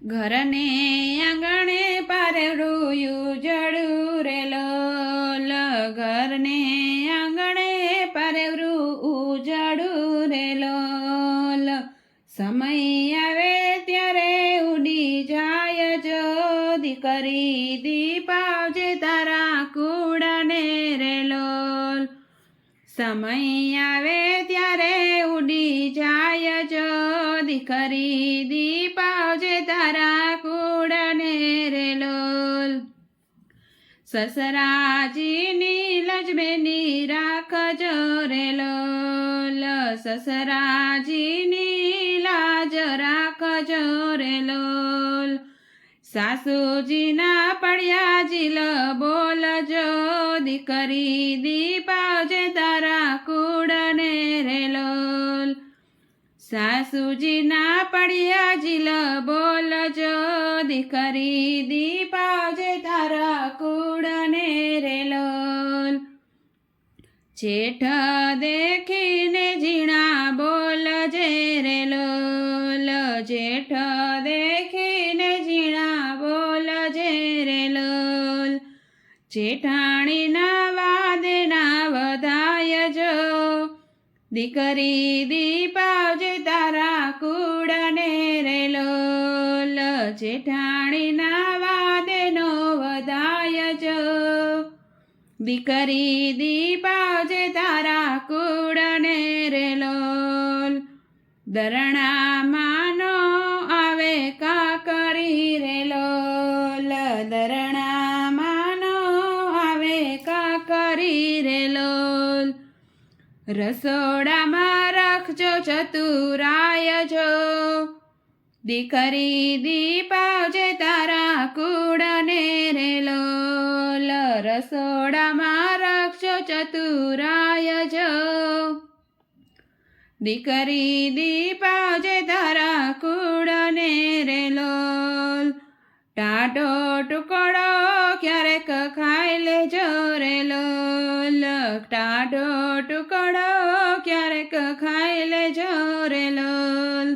ઘરને આંગણે પારેવડું જડું રે લોલ ઘરને આંગણે પારેવડું ઉજળું રે લોલ સમય આવે ત્યારે ઉડી જાય જો દીકરી દીપાવજે તારા કુડાને રે લોલ સમય આવે ત્યારે ઉડી જાય જો દીકરી દીપાવજે તારા કુડાને રે લોલ. સસરાજીની લજમેની રાખજો રે લોલ. સસરાજીની લાજ રાખજો રે લોલ. સાસુજીના પડ્યા જીલ બોલજો દીકરી દીપાવજે તારા કુડને રે લોલ. સાસુજીના પડ્યા જીલ બોલજો દીકરી દીપાવજે તારા કુડને રે જેઠ દેખીને ઝીણા બોલ જે લોલ જેઠ દેખીને ઝીણા બોલ રે લોલ જેઠાણીના વાદના વધાય જો. દીકરી દીપાવજે કુડને રે લોલ જેઠાણીના વાદેનો વધાય જો. દીકરી દીપાવજે તારા કુડને રે દરણા માનો આવે કાકરી રે લોલ દરણા માનો આવે કાકરી રે લોલ રસોડામાં રાખજો ચતુરાય જો દીકરી દીપાવજે તારા કુડને રે લોલ રસોડામાં રાખજો ચતુરાય જો દીકરી દીપાવજે તારા કુડને રે લોલ ટાટો ટુકડો ક્યારેક ખાઈ લેજો રે લોલ. ટાટો ટુકડો ક્યારેક ખાઈ લેજો રે લોલ.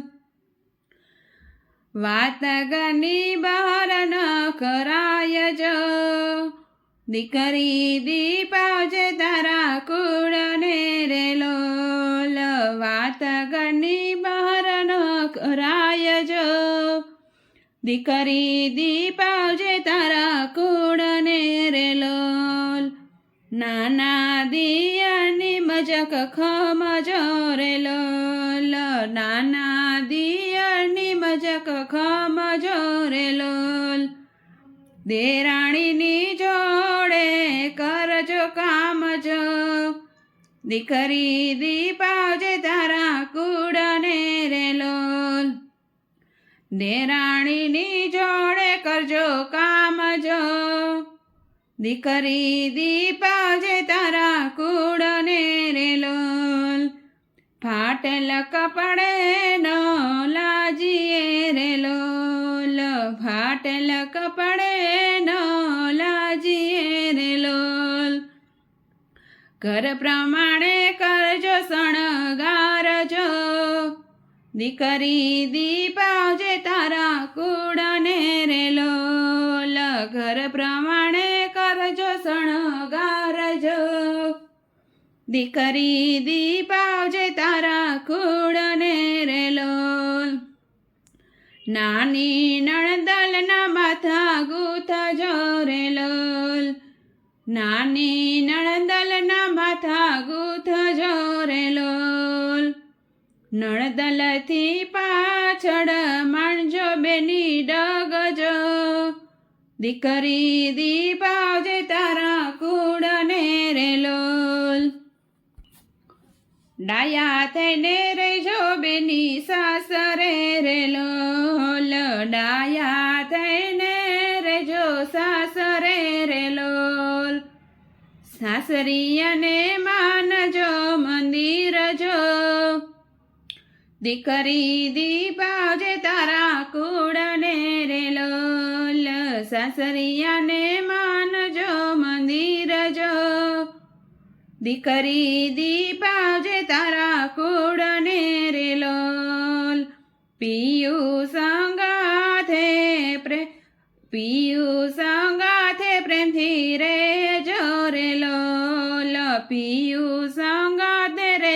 વાત ગની બહાર ન કરાય જો દીકરી દીપાવજે તારા કુડને રે લોલ. વાત ગની બહાર ન કરાય જો દીકરી દીપાવજે તારા કુડને રે લોલ. નાના દિયાની મજક ખમજો રે લોલ. નાના દિયાની મજક ખમજો રે લોલ. દેરાણીની જોડે કરજો કામજો. દીકરી દીપાવજે તારા કુડને રે દેરાણીની જોડે કરજો કામજો દીકરી દીપાવજે તારા કુડને રે લોલ, ફાટેલ કપડે ન લાજીએ રે લોલ, ફાટેલ કપડે ન લાજીએ રે લોલ. ઘર પ્રમાણે કરજો શણગારજો. દીકરી દીપાવજે તારા કુડને રે લોલ ઘર પ્રમાણે કરજો શણગારજો. દીકરી દીપાવજે તારા કુડને રે લોલ નાની નણદલના માથા ગુથજો રે લોલ નાની નણદલના નણદલથી પાછળ માણજો બેની ડગજો. દીકરી દીપાવજે તારા કુડને રે લોલ ડાયા થઈને રેજો બેની સાસરે રે લોલ ડાયા થઈને રેજો સાસરે રે લોલ અને માનજો મંદિર જો દીકરી દીપાવજે તારા કુળને રે લોલ સાસરિયાને માનજો મંદિર જો. દીકરી દીપાવજે તારા કુળને રે લોલ પિયું સંગાથે પ્રે પિયું સંગાથે પ્રેમથી રે જો રે લોલ પિયું સંગા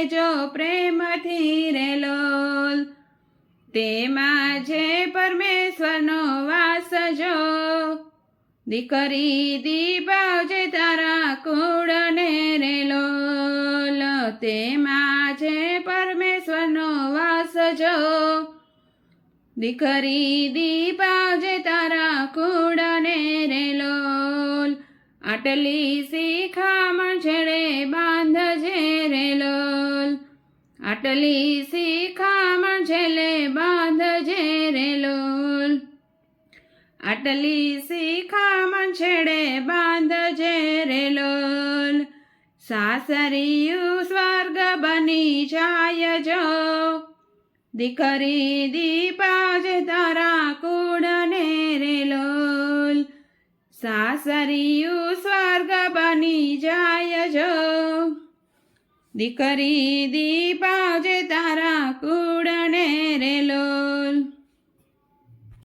જો પ્રેમથી રેલો તેમાં જે પરમેશ્વરનો વાસ જો. દીકરી દીપાવજે તારા કુળને રે તેમાં છે પરમેશ્વરનો વાસ જો. દીકરી દીપાવજે તારા કુળને રેલોલ, આટલી શિખામણ છેડે બાંધજે રે લોલ આટલી શિખામણ છેલે બાંધજે રે લોલ. આટલી શિખામણ છેડે બાંધજે રે લોલ. સાસરિયું સ્વર્ગ બની જાય જો. દીકરી દીપાજે તારા કુળને રે લોલ. સાસરિયું દીકરી દીપા જે તારા કુળને રેલો.